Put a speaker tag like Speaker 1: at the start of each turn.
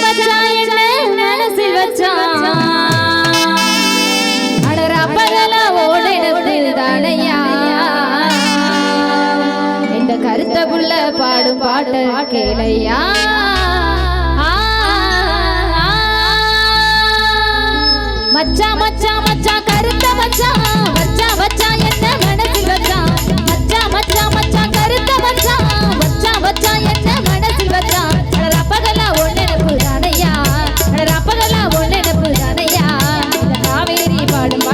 Speaker 1: வச்சா என்ன மனசில் வச்சா அடராப்பதெல்லாம் ஓட பாடும்